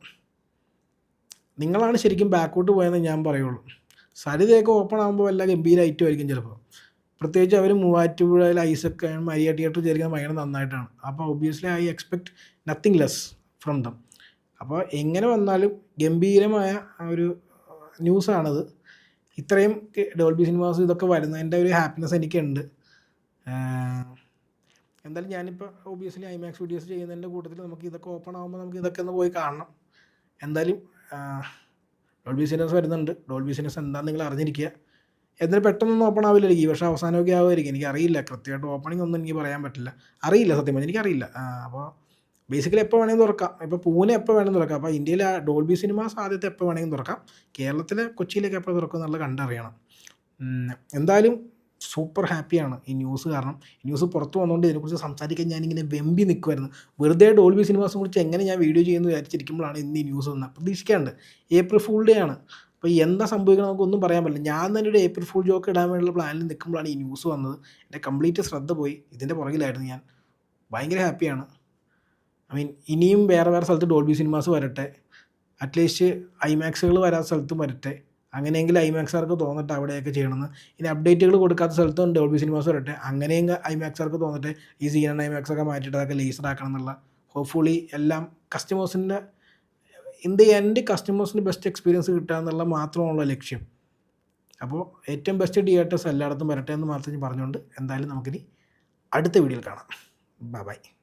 നിങ്ങളാണ് ശരിക്കും ബാക്കോട്ട് പോയെന്ന് ഞാൻ പറയുള്ളൂ. സരിതയൊക്കെ ഓപ്പൺ ആകുമ്പോൾ വല്ല ഗംഭീര ഐറ്റം ആയിരിക്കും ചിലപ്പോൾ പ്രത്യേകിച്ച് അവർ മൂവാറ്റുപുഴയിൽ ഐസൊക്കെ മരിയ തിയേറ്റർ ചേരുന്നത് ഭയങ്കര നന്നായിട്ടാണ്. അപ്പോൾ obviously I expect nothing less from them അപ്പോൾ എങ്ങനെ വന്നാലും ഗംഭീരമായ ഒരു ന്യൂസാണത് ഇത്രയും ഡോൾബി സിനിമാസ് ഇതൊക്കെ വരുന്നതിന്റെ ഒരു ഹാപ്പിനെസ് എനിക്കുണ്ട്. എന്തായാലും ഞാനിപ്പോൾ ഒബിയസ്ലി ഐമാക്സ് വീഡിയോസ് ചെയ്യുന്നതിന്റെ കൂട്ടത്തിൽ നമുക്ക് ഇതൊക്കെ ഓപ്പൺ ആകുമ്പോൾ നമുക്ക് ഇതൊക്കെ ഒന്ന് പോയി കാണണം. എന്തായാലും ഡോൾബി സിനിമസ് വരുന്നുണ്ട്. ഡോൾബി സിനിമസ് എന്താണെന്ന് നിങ്ങൾ അറിഞ്ഞിരിക്കുക. എന്നിട്ട് പെട്ടെന്നൊന്നും ഓപ്പൺ ആവില്ലായിരിക്കും ഈ വർഷം അവസാനമൊക്കെ ആവുമായിരിക്കും. എനിക്കറിയില്ല. കൃത്യമായിട്ട് ഓപ്പണിംഗ് ഒന്നും എനിക്ക് പറയാൻ പറ്റില്ല. അറിയില്ല സത്യം പറഞ്ഞാൽ എനിക്കറിയില്ല. അപ്പോൾ ബേസിക്കലി എപ്പോൾ വേണമെങ്കിൽ തുറക്കാം. ഇപ്പോൾ പൂനെ എപ്പോൾ വേണമെങ്കിൽ തുറക്കാം. അപ്പോൾ ഇന്ത്യയിലെ ഡോൾബി സിനിമാസ് ആദ്യത്തെ എപ്പോൾ വേണമെങ്കിൽ തുറക്കാം. കേരളത്തിലെ കൊച്ചിയിലേക്ക് എപ്പോൾ തുറക്കും എന്നുള്ളത് കണ്ടറിയണം എന്തായാലും സൂപ്പർ ഹാപ്പിയാണ് ഈ ന്യൂസ് കാരണം. ഈ ന്യൂസ് പുറത്ത് വന്നുകൊണ്ട് ഇതിനെക്കുറിച്ച് സംസാരിക്കാൻ ഞാനിങ്ങനെ വെമ്പി നിൽക്കുമായിരുന്നു വെറുതെ ഡോൾബി സിനിമാസിനെ കുറിച്ച് എങ്ങനെ ഞാൻ വീഡിയോ ചെയ്യുന്നു വിചാരിച്ചിരിക്കുമ്പോഴാണ് ഇന്ന് ഈ ന്യൂസ് വന്നത്. പ്രതീക്ഷിക്കാണ്ട്. ഏപ്രിൽ ഫുൾ ഡേ ആണ്. അപ്പോൾ എന്താ സംഭവിക്കണം നമുക്കൊന്നും പറയാൻ പറ്റില്ല. ഞാൻ തന്നെ ഒരു ഏപ്രിൽ ഫുൾ ജോക്ക് ഇടാൻ വേണ്ടിയുള്ള പ്ലാനിൽ നിൽക്കുമ്പോഴാണ് ഈ ന്യൂസ് വന്നത്. എന്റെ കംപ്ലീറ്റ് ശ്രദ്ധ പോയി. ഇതിന്റെ പുറകിലായിരുന്നു ഞാൻ. ഭയങ്കര ഹാപ്പിയാണ് ഐ മീൻ ഇനിയും വേറെ വേറെ സ്ഥലത്ത് ഡോൾബി സിനിമാസ് വരട്ടെ. അറ്റ്ലീസ്റ്റ് ഐമാക്സുകൾ വരാത്ത സ്ഥലത്തും വരട്ടെ. അങ്ങനെയെങ്കിൽ ഐമാക്സാർക്ക് തോന്നട്ടെ അവിടെയൊക്കെ ചെയ്യണമെന്ന്. ഇനി അപ്ഡേറ്റുകൾ കൊടുക്കാത്ത സ്ഥലത്തും ഡോൾബി സിനിമാസ് വരട്ടെ. അങ്ങനെയെങ്കിൽ ഐമാക്സാർക്ക് തോന്നട്ടെ? ഈ സീൻ എൻ ഐമാക്സ് ഒക്കെ മാറ്റിയിട്ട് അതൊക്കെ ലേസർ ആക്കണം എന്നുള്ള. ഹോപ്പ്ഫുള്ളി എല്ലാം കസ്റ്റമേഴ്സിന്റെ ഇൻ ദി എൻഡ് കസ്റ്റമേഴ്സിന് ബെസ്റ്റ് എക്സ്പീരിയൻസ് കിട്ടുക എന്നുള്ള മാത്രമുള്ള ലക്ഷ്യം. അപ്പോൾ ഏറ്റവും ബെസ്റ്റ് തിയേറ്റേഴ്സ് എല്ലായിടത്തും വരട്ടെ എന്ന് മാത്രം പറഞ്ഞുകൊണ്ട് എന്തായാലും നമുക്കിനി അടുത്ത വീഡിയോയിൽ കാണാം. ബൈ